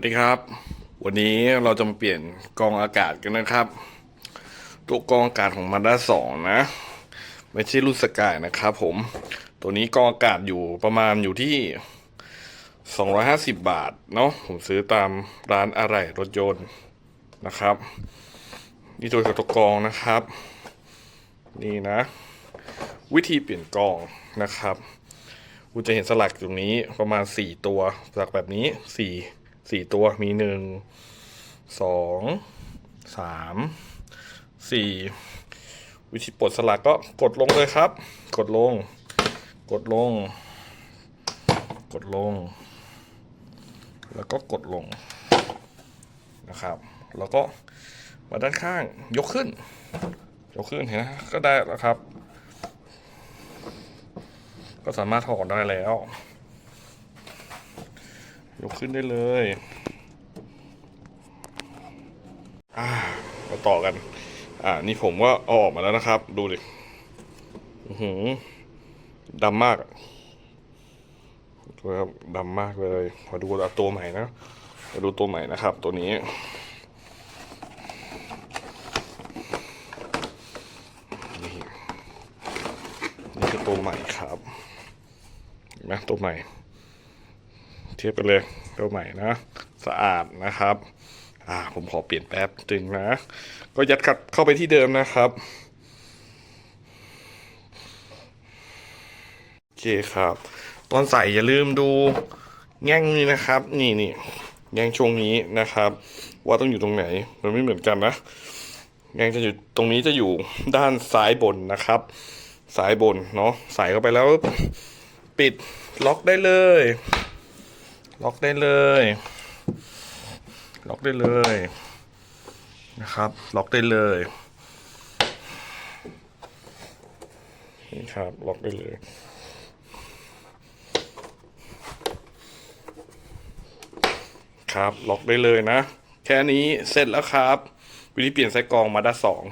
วัสดีครับ วันนี้เราจะมาเปลี่ยนกองอากาศกันนะครับ ตัวกองอากาศของมาด้าสองนะ ไม่ใช่รุ่นสกายนะครับผม ตัวนี้กองอากาศอยู่ประมาณอยู่ที่ 250 บาทเนาะ ผมซื้อตามร้านอะไหล่รถยนต์นะครับ นี่ตัวตัวกองนะครับ นี่นะ วิธีเปลี่ยนกองนะครับ คุณจะเห็นสลักตรงนี้ประมาณสี่ตัวสลักแบบนี้สี่ สี่ตัวมีหนึ่งสองสามสี่วิธีปลดสลักก็กดลงเลยครับ กดลง กดลง กดลง แล้วก็กดลงนะครับ แล้วก็มาด้านข้างยกขึ้น ยกขึ้นเห็นไหมก็ได้แล้วครับ ก็สามารถถอดได้แล้ว ยกขึ้นได้เลยอ่ามาต่อกัน อ่า นี่ผมก็เอาออกมาแล้วนะครับ ดูดิอือหือดำมากดูครับดำมากเลยมาดูตัวใหม่นะมาดูตัวใหม่นะครับ ตัวนี้ นี่นี่คือตัวใหม่ครับนไหมตัวใหม่ เทียบกันเลยตัวใหม่นะ สะอาดนะครับ อ่า ผมขอเปลี่ยนแป๊บจึงนะ ก็ยัดกลับเข้าไปที่เดิมนะครับโอเคครับ ตอนใส่อย่าลืมดูแง่งนี้นะครับ นี่นี่แง่งช่วงนี้นะครับ ว่าต้องอยู่ตรงไหน มันไม่เหมือนกันนะแง่งจะอยู่ตรงนี้จะอยู่ด้านซ้ายบนนะครับซ้ายบนเนาะใส่เข้าไปแล้วปิดล็อกได้เลย ล็อกได้เลย ล็อกได้เลยนะครับ ล็อกได้เลยนี่ครับล็อกได้เลยครับล็อกได้เลยนะ แค่นี้เสร็จแล้วครับ วิธีเปลี่ยนไส้กรองมาด้าสอง